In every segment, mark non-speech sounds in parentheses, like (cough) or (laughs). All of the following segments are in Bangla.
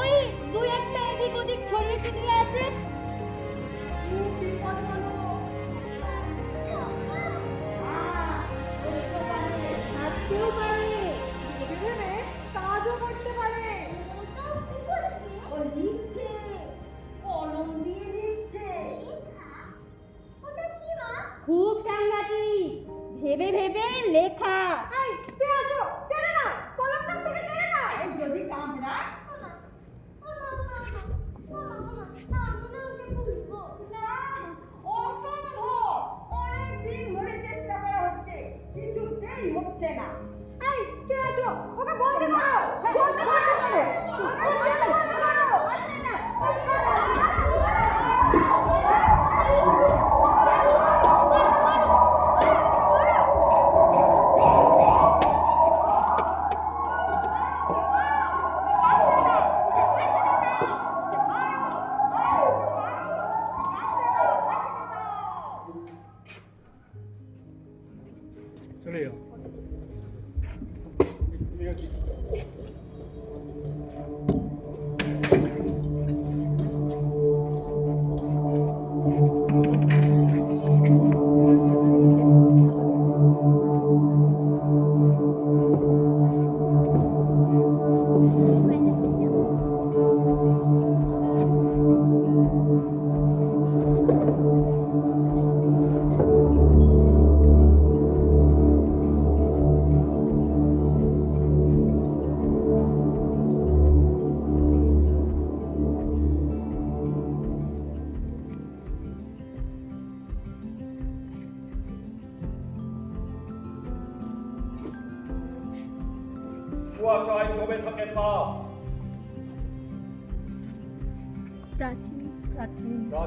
ওই দুই একটা এদিক ওদিক ছড়িয়ে ছিটিয়ে আছে। বিপদ বিপজ্জনক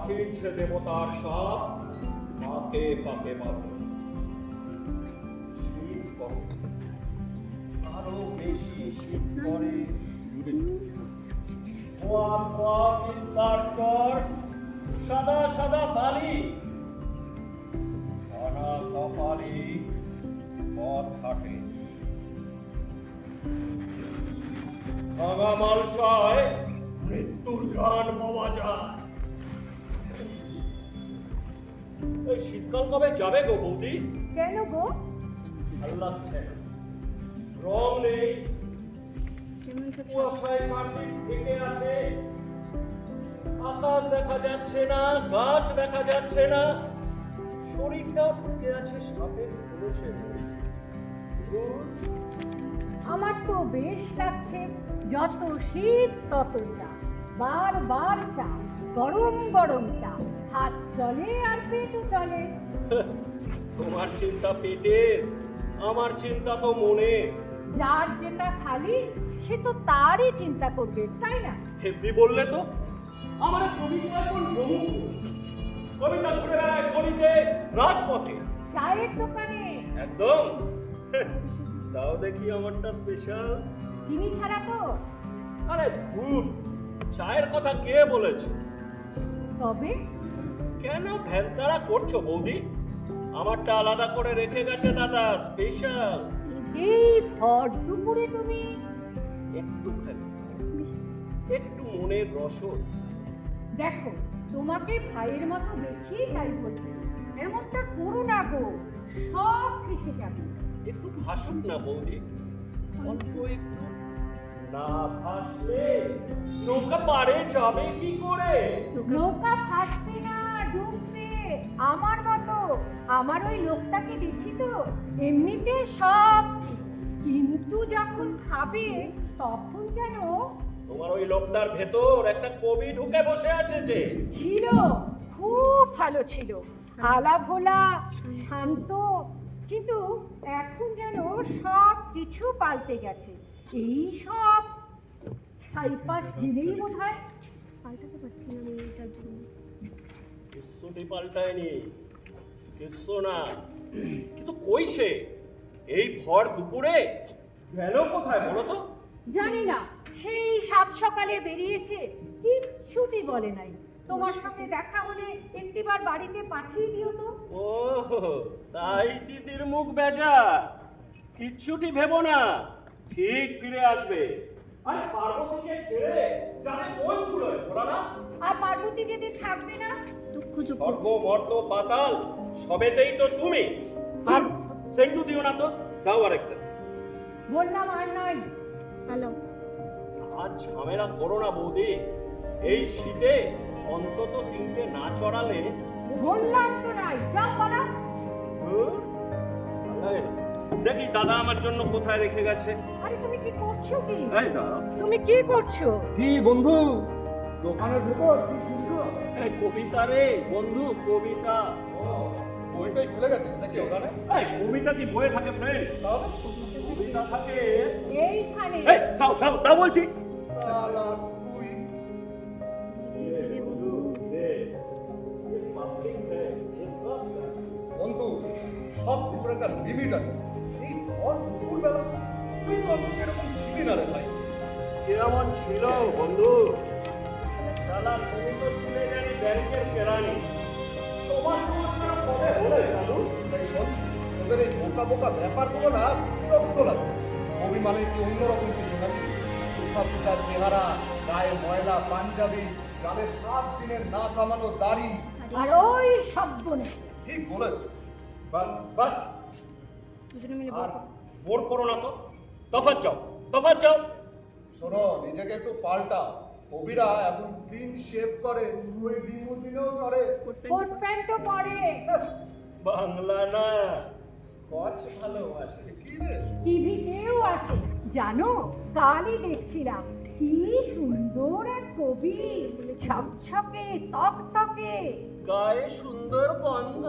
সে দেবতার সাপ বাঁধে শীত করে, আরও বেশি শীত করে। সাদা সাদা বালি। সাদা কপালি পথ হাঁটে ভাঙা মালসায় মৃত্যুর গান পাওয়া যায়। এই শীতকাল কবে যাবে গো বৌদি? কেন গো? ভালো লাগছে। রং নেই। কুয়াশায় চারদিক ঢেকে আছে। আকাশ দেখা যাচ্ছে না গাছ দেখা যাচ্ছে না। শরীরটাও ঢুকে আছে সাপের খোলসের আমার তো বেশ লাগছে যত শীত তত চা বারবার চা গরম গরম চা হাত চলে আর পেটও চলে তোমার চিন্তা পেটের আমার চিন্তা তো মনে। যার যেটা খালি সে তো তারই চিন্তা করবে তাই না? হেব্বি বললে তো। আমার কবিতা এখন বহু কবিতা ঘুরে বেড়ায় গলিতে রাজপথে। চায়ের দোকানে। একদম। দাও দেখি আমারটা স্পেশাল চিনি ছাড়া তো। আরে ভুল। চায়ের কথা কে বলেছে? তবে কেন ভ্যানতারা করছ বৌদি? আমারটা আলাদা করে রেখে গেছে দাদা স্পেশাল এই ভর দুপুরে তুমি। একটুখানি একটু মনের রসদ দেখো তোমাকে ভাইয়ের মতো দেখিয়ে তাই বলছি। এমনটা করো না গো সব ফেসে যাবে। একটু ভাসুক না বৌদি অল্প একটু। না ভাসলে নৌকা পারে যাবে কি করে? নৌকা ভাসবে আমার মতো আমার ওই লোকটাকে দেখি তো এমনিতে সব ঠিক। কিন্তু যখন খাবে তখন যেন তোমার ওই লোকটার ভেতর একটা কবি ঢুকে বসে আছে যে। ছিল খুব ভালো ছিল। আলা ভোলা শান্ত কিন্তু এখন যেন সব কিছু পাল্টে গেছে। এই সব ছাইপাশ দিলেই বোধ হয় পাল্টাতে পারছি না আমি এটার জন্য। কিচ্ছুটি পাল্টায়নি কিচ্ছু না। কিন্তু কই সে? এই ভর দুপুরে গেল কোথায় বলো তো? জানি না সেই সাত সকালে বেরিয়েছে কিচ্ছুটি বলে নাই। তোমার সঙ্গে দেখা হলে একটিবার বাড়িতে পাঠিয়ে দিও তো। ও তাই দিদির মুখ বেজা কিচ্ছুটি ভেবো না ঠিক ফিরে আসবে। আরে পার্বতীকে ছেড়ে যাবে কোন চুলোয় ভোলানাথ? আর পার্বতী যেদিন থাকবে না? দুঃখযোগ্য। স্বর্গ মর্ত পাতাল সবেতেই তো তুমি। আর সেন্টু দিও না তো দাও আরেকটা। বললাম আর নয়। হ্যালো। আজ ঝামেলা করো না বৌদি। এই শীতে অন্তত তিনটে না চড়ালে বললাম তো নাই যাও বলা। দেখি দাদা আমার জন্য কোথায় রেখে গেছে। আরে তুমি কি করছ কি? এই দাঁড়াও। তুমি কি করছ? কি বন্ধু? দোকানের ভেতর? কবিতা রে বন্ধু কবিতা। বইটাই খুলে গেছিস নাকি ওখানে? এই কবিতা কি বইয়ে থাকে ফ্রেন্ড? কবিতা থাকে। এইখানে। এই দাও দাও দাও বলছি। বন্ধু দে সব কিছুর একটা লিমিট আছে। এই ভর দুপুরবেলা তুই তো এরকম ছিলি না রে ভাই। কেমন ছিল বন্ধু। কেরানি সমাজ সমস্যা কবে হলে তাই শোন এই বোকা বোকা ব্যাপারগুলো না বিরক্ত লাগে। অভিমানে কি অন্যরকম কিছু নাকি সুখা সুখা চেহারা গায়ে ময়লা পাঞ্জাবি গালের সাত দিনের না কামানো দাড়ি। আর ওই শব্দ নেই ঠিক বলেছ। বাস বাস। দুজনে মিলে আর বোর করো না তো। তফাৎ যাও তফাৎ যাও শোনো নিজেকে একটু পাল্টা কবিরা এখন ক্লিন শেভ করে ওই লিমুজিনেও চড়ে কোট প্যান্টও পরে। বাংলা না। স্কচ ভালোবাসে কি রে? টিভিতেও আসে। জানো কালই দেখছিলাম। কি সুন্দর এক কবি। ছকছকে তকতকে। গায়ে সুন্দর গন্ধ।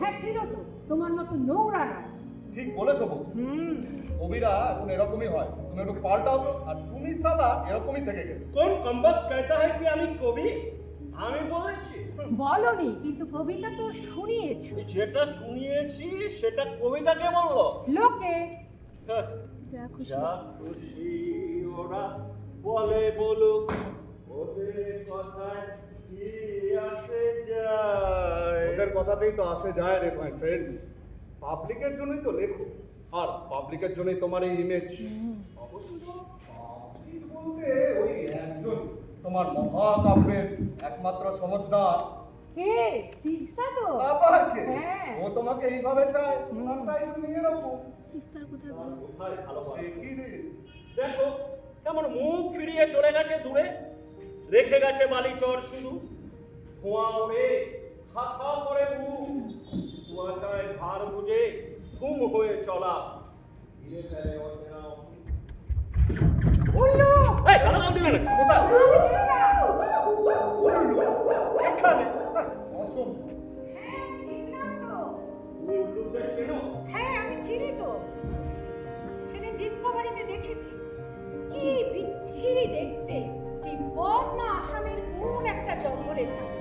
হ্যাঁ ছিল তো। তোমার মতো নোংরা নয়। ঠিক বলেছো বউ হুম কবিরা এখন এরকমই হয় তুমি একটু পাল্টাও তো আর তুমি সালা এরকমই থেকে গেলে কোন কম্বক कहता है कि আমি কবি আমি বলেছি বলনি কিন্তু কবিতা তো শুনিয়েছো যেটা শুনিয়েছি সেটা কবিতাকে বললো লোকে হ্যাঁ, যা খুশি যা খুশি ওরা বলে বলুক ওদের কথায় কি আসে যায় ওদের কথাতেই তো আসে যায় রে মাই ফ্রেন্ড পাবলিকের জন্যই তো লেখো। আর পাবলিকের জন্যই তোমার এই ইমেজ অবশ্য পাবলিক বলতে ওই একজন তোমার মহাকাব্যের একমাত্র সমজদার কে? তিস্তা তো। আবার কে? হ্যাঁ। ও তোমাকে এইভাবে চায়? তোমার তাই তুমি এরকম তিস্তার কোথায় বলো। কোথায় ভালোবাসা সে কি রে? দেখো কেমন মুখ ফিরিয়ে চলে গেছে দূরে। রেখে গেছে বালিচর শুধু। ধোঁয়া ওড়ে খা খা করে মুখ কুয়াশায় ধার বুঝে ঘুম হয়ে চলা। ধীরে ফেলে অচেনা হ্যাঁ আমি চেনো? হ্যাঁ তো। সেদিন ডিসকভারিতে দেখেছি। কি বিচ্ছিরি দেখতে। না আসামের কোন একটা জঙ্গলে থাকে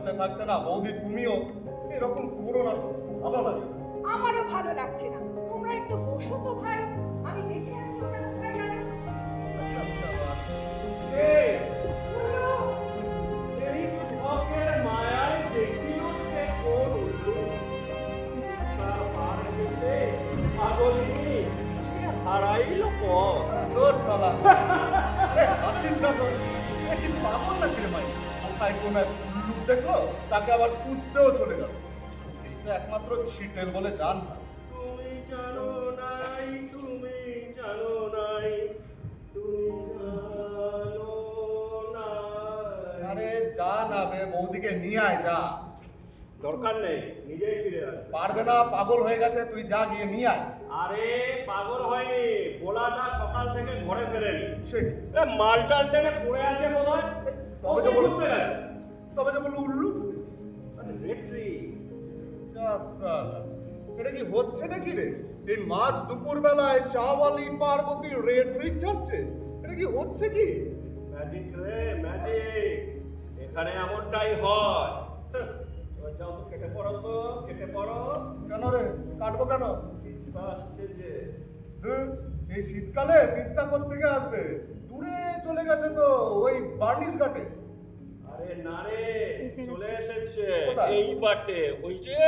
থাকতে থাকতে না বৌদি তুমিও এরকম করো না ভালো লাগে। আমারও ভালো লাগছে না। তোমরা একটু বসো তো ভাই আমি দেখে আসি ওটা কোথায় গেল মায়ায় সে কোন পার পাগলিনী হারাইল পথ। তোর সালা এ, হাসিস না তো। এ কি পাগল না কিরে ভাই? কোথায় কোন এক দেখল তাকে আবার খুঁজতেও চলে গেল। এই তো একমাত্র ছিটেল বলে জান না তুমি জানো নাই তুমি জানো নাই তুমি জানো নাই। আরে যা না বে বৌদিকে নিয়ে আয় যা। দরকার নেই নিজেই ফিরে আস পারবে না পাগল হয়ে গেছে তুই যা গিয়ে নিয়ে আয়। আরে পাগল হয়নি ভোলাদা সকাল থেকে ঘরে ফেরেনি। সে কি? এ মালটা টেনে পড়ে আছে বোধ হয় তবে যে বলো- বুঝতে তবে যে বলল সালা। এটা কি হচ্ছে নাকি রে? এই মাঝ দুপুর বেলায় চাওয়ালি পার্বতী রেড রিক ছাড়ছে? এটা কি হচ্ছে কি? ম্যাজিক রে ম্যাজিক এখানে এমনটাই হয়। হ্যাঁ, যাও তো কেটে পড়ো তো কেটে পড়ো কেন রে? কাটবো কেন? পিস্তা আসছে যে। ধুর, এই শীতকালে তিস্তা থেকে আসবে। দূরে চলে গেছে তো ওই বার্নিশ ঘাটে। আরে না রে চলে এসেছে। এই বাটে ওই যে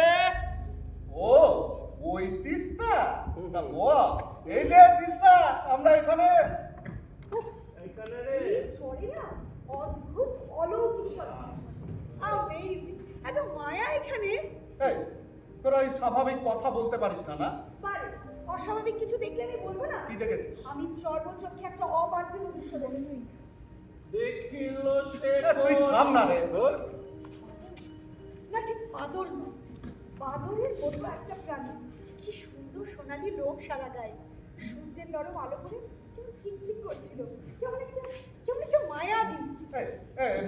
ও ওই তিস্তা? বাহ, এই যে তিস্তা আমরা এখানে। এইখানে রে। ছড়ে না অদ্ভুত অলৌকিক শক্তি অ্যামেজিং এত মায়া এখানে। এই তোরা ওই স্বাভাবিক কথা বলতে পারিস না না? পারে। অস্বাভাবিক কিছু দেখলে আমি বলব না? কি দেখেছিস? আমি চর্মচক্ষে একটা অপার্থিব দৃশ্য দেখেছি দেখিল সে তুই থাম না রে। না ঠিক বাদর নয় বাদরের মতো একটা প্রাণী। কি সুন্দর সোনালি লোক সারা গায়ে। সূর্যের নরম আলো করে কেমন চিকচিক করছিল। কেমন একটা কেমন একটা মায়াবী।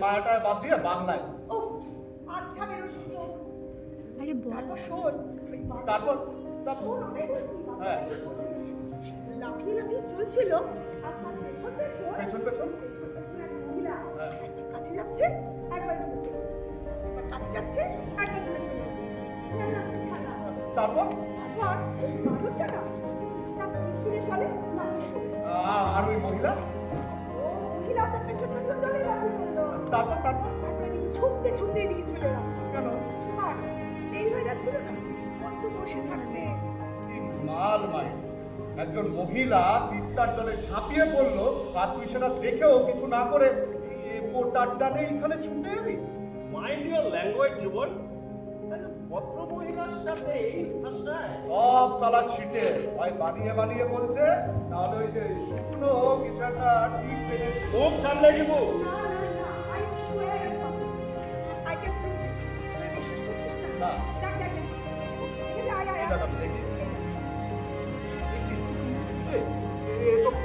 মায়াটা বাদ দিয়ে বাংলায় ও আচ্ছা বেরো শুধু আরে বল। তারপর শোন। তারপর? তারপর? ওটাই বলছি। লাফিয়ে লাফিয়ে চলছিল। আর তার পেছন পেছন পেছন? পেছন? এক মহিলা হ্যাঁ। কাছে যাচ্ছে একবার দূরে একবার কাছে যাচ্ছে একবার দূরে চলে যাচ্ছে। তারপর? তারপর বাদরটা না ফিরে চলে আর ওই মহিলা? মহিলা তার পেছন পেছন চলে তারপর তারপর? ছুটতে ছুটতে এদিকে চলে এলাম। কেন? আর দেরি হয়ে যাচ্ছিল না? কত বসে থাকবে? মাল মাই একজন মহিলা তিস্তার জলে ঝাঁপিয়ে পড়ল আর তুই সেটা দেখেও কিছু না করে এই মোটার টানে এখানে ছুটে এলি? Mind your language Jibon. ভদ্র মহিলার সাথে এই ভাষায়। সব সালা ছিটে। হয় বানিয়ে বানিয়ে বলছে তাহলে ওই যে শুকনো কিছু একটা ঠিক পেরেছে মুখ সামলে জীবু না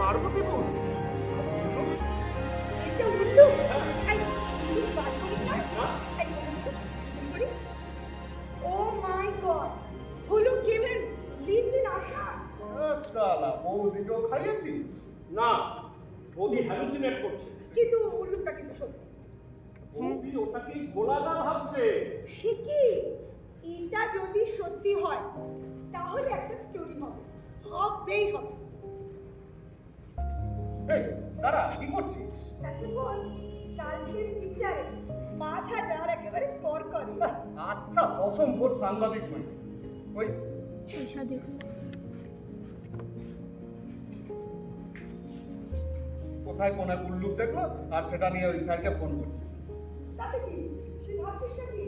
এ তো পার্বতী বোন এটা উল্লু? না এই ও মাই গড। হলু গিভেন লিভস ইন আসাম সালা বৌদিকেও খাইয়েছিস? না বৌদি হ্যালুসিনেট করছে। কিন্তু উল্লুটা কিন্তু সত্যি বৌদি ওটাকেই গোলাদার ভাবছে। সে কি? এটা যদি সত্যি হয় তাহলে একটা স্টোরি হবে। হবেই হবে। এই দাঁড়া কি করছিস? তাকে বল কালকের বিচারে পাঁচ হাজার একেবারে কর। করে আচ্ছা দশম ভোট সাংবাদিক নয় ওই পয়সা দেখো কোথায় কোন এক উল্লুক দেখল? আর সেটা নিয়ে ওই স্যারকে ফোন করছে। তাতে কি? তুই ভাবছিস না কি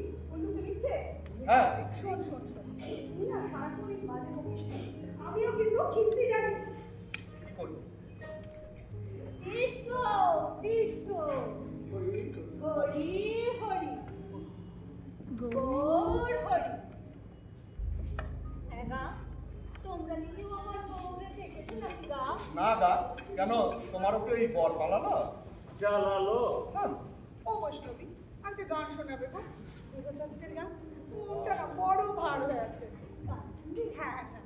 মিথ্যে? হ্যাঁ। শোন শোন শোন। তুই না সারাক্ষণ বাজে বকিস আমিও কিন্তু খিস্তি জানি। কি করব তিষ্ট তিষ্ট হরি হরি। গোর হরি। হ্যাঁ তোমরা নিতেও আমার সঙ্গে দেখেছ নাকি গা? না গা কেন? তোমারও কি ওই বর পালালো? জ্বালালো। হ্যাঁ। ও বৈষ্ণবী একটা গান শোনাবে গো। দেবতান্ত্রের গান। মনটা বড় ভার হয়ে আছে। হ্যাঁ।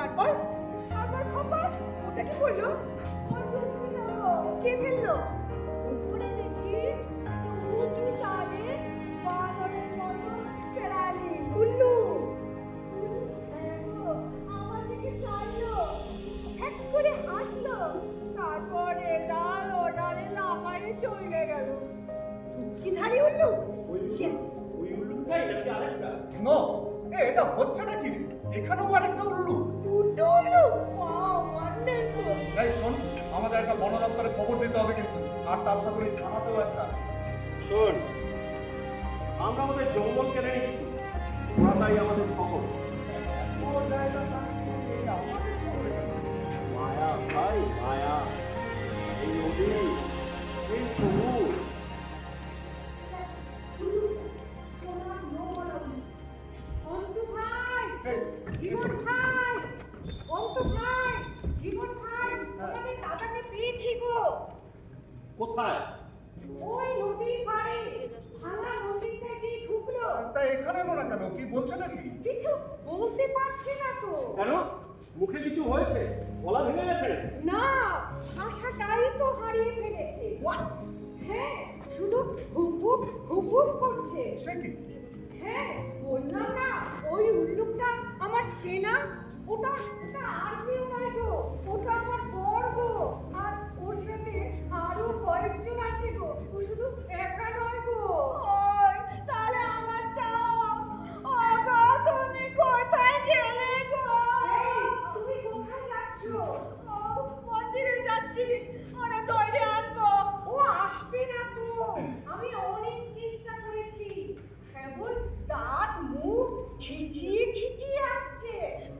তারপর? আবার খপাস ওটা কি করল? কে ফেলল? উপরে দেখি উঁচু তারে বানরের মতো ফেরালি উল্লু আমার দিকে চাইলো এক করে হাসলো। তারপরে ডাল ও ডালে লাগাইয়ে চলে গেল। কি ধারি উল্লু? ইয়েস ওই উল্লুটাই নাকি আরেকটা? নো এটা হচ্ছে নাকি? কিন্তু করে ওই একটা। শোন আমরা আমাদের যৌবন কেড়ে নিচ্ছি চেনা ওটা ওটা আর কেউ নয় গো। ওটা আমার বর গো। আর ওর সাথে আরও কয়েকজন আছে গো। ও শুধু একা নয় গো। তাহলে আমারটাও। ওগো তুমি কোথায় গেলে গো? তুমি কোথায় যাচ্ছ? মন্দিরে যাচ্ছি। ওরা দৌড়ে আনব। ও আসবে না তো। আমি অনেক চেষ্টা করেছি। কেবল দাঁত মুখ খিচিয়ে খিচিয়ে আসছে।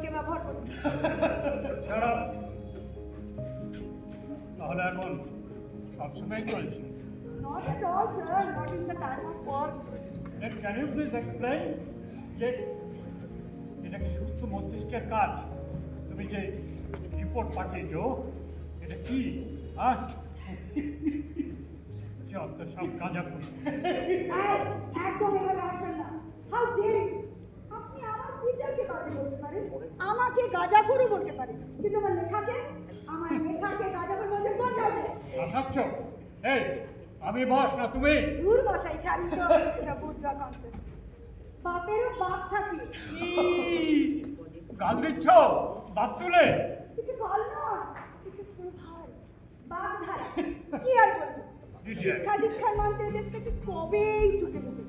কোলকে ব্যবহার করি ছাড়া তাহলে এখন সবসময় চলছে Not at all, sir. Not in the time of work. Then can you please explain যে এটা কি সুস্থ মস্তিষ্কের কাজ তুমি যে রিপোর্ট পাঠিয়েছো এটা কি হ্যাঁ যত সব কাজা করি এই, একদম এভাবে আসবেন না। How dare you? আপনি আমার টিচারকে বাজে বলতে পারেন আমাকে গাঁজাখোরও বলতে পারেন কিন্তু আমার লেখাকে আমার লেখাকে গাঁজাখোর বলতে সাহসে? আসাচ্ছ এই আমি বস না তুমি? দূর বসাই ছাড়ি তো এসব বুঝবা কনসেপ্ট বাপেরও বাপ থাকে। গাল দিচ্ছ? বাদ তুলে? কিছু বল না কিছু প্রভাব বাপ ধারা কি আর বলছো? শিক্ষা দীক্ষার মন্ত্রে দেশ থেকে কবেই ছুটে গেছে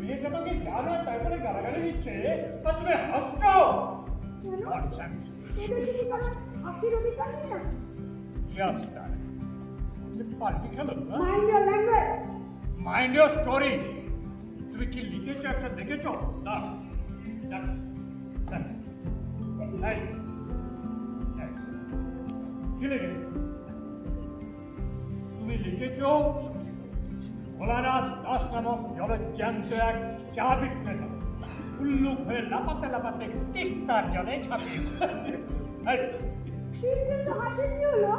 মেয়েটা আমাকে জানা দিচ্ছে আর তুমি হাসছ? Yes, sir. Mind your story তুমি কি লিখেছো একটা দেখেছ? না তুমি লিখেছ ভোলানাথ দাস নামক জলজ্যান্ত এক চা বিক্রেতা। উল্লুক হয়ে লাপাতে লাপাতে তিস্তার জলে ঝাঁপিয়ে হাসির হলো?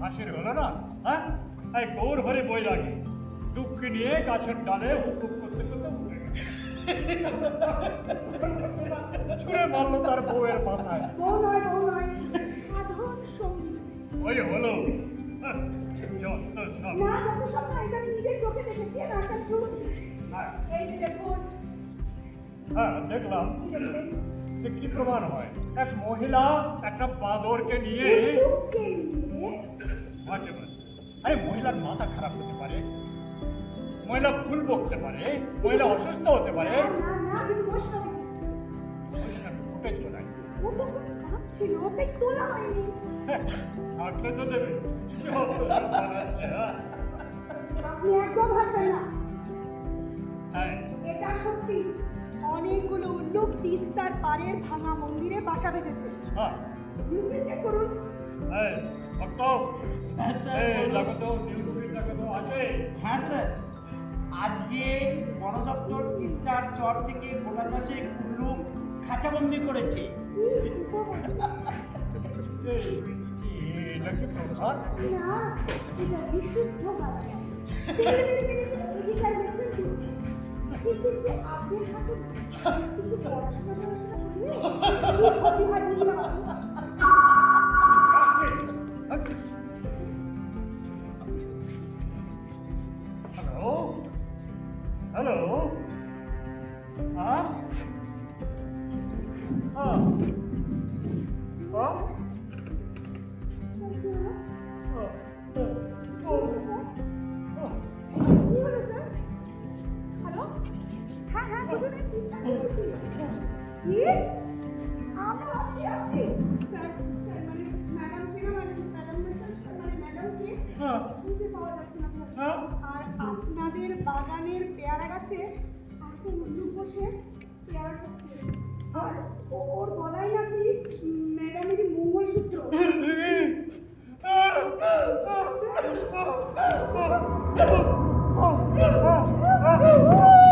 হাসির হলো না? হ্যাঁ? এই গৌর ভরে বই লাগে দুঃখী নিয়ে গাছের ডালে হুকুক করতে করতে উঠে ছুঁড়ে মারলো তার বউয়ের মাথায়। ওই হলো। যত সব। না যত সব না এটা নিজের চোখে দেখেছি আর একটা হ্যাঁ, এই যে দেখুন হ্যাঁ দেখলাম। যে কি প্রমাণ হয়? এক মহিলা একটা বাঁদরকে নিয়ে আরে মহিলার মাথা খারাপ হতে পারে। মহিলা ভুল বকতে পারে। মহিলা অসুস্থ হতে পারে। ফুটেজ তো খুব ছিল তাই তোলা হয়নি। তো দেবে। বানাচ্ছে, হ্যাঁ? আপনি একদম হাসবেন না। হ্যাঁ। এটা সত্যি। অনেকগুলো উল্লুক তিস্তার পাড়ের ভাঙা মন্দিরে বাসা বেঁধেছে। হ্যাঁ। নিউজে করুন। হ্যাঁ স্যার হ্যাঁ স্যার। আজকে বন দপ্তর তিস্তার চর থেকে ভোলা চাষে কুল্লু খাঁচাবন্দি করেছে। এই, এটা না (laughs) এটা বিশুদ্ধ বাচ্চা এদিকে দেখছেন কি আমি আছি আর আপনাদের বাগানের পেয়ারা গাছে এত উল্লু বসে পেয়ারা খাচ্ছে আর ওর গলায় নাকি ম্যাডামের mangalsutra Oh, oh, oh, oh, oh, oh.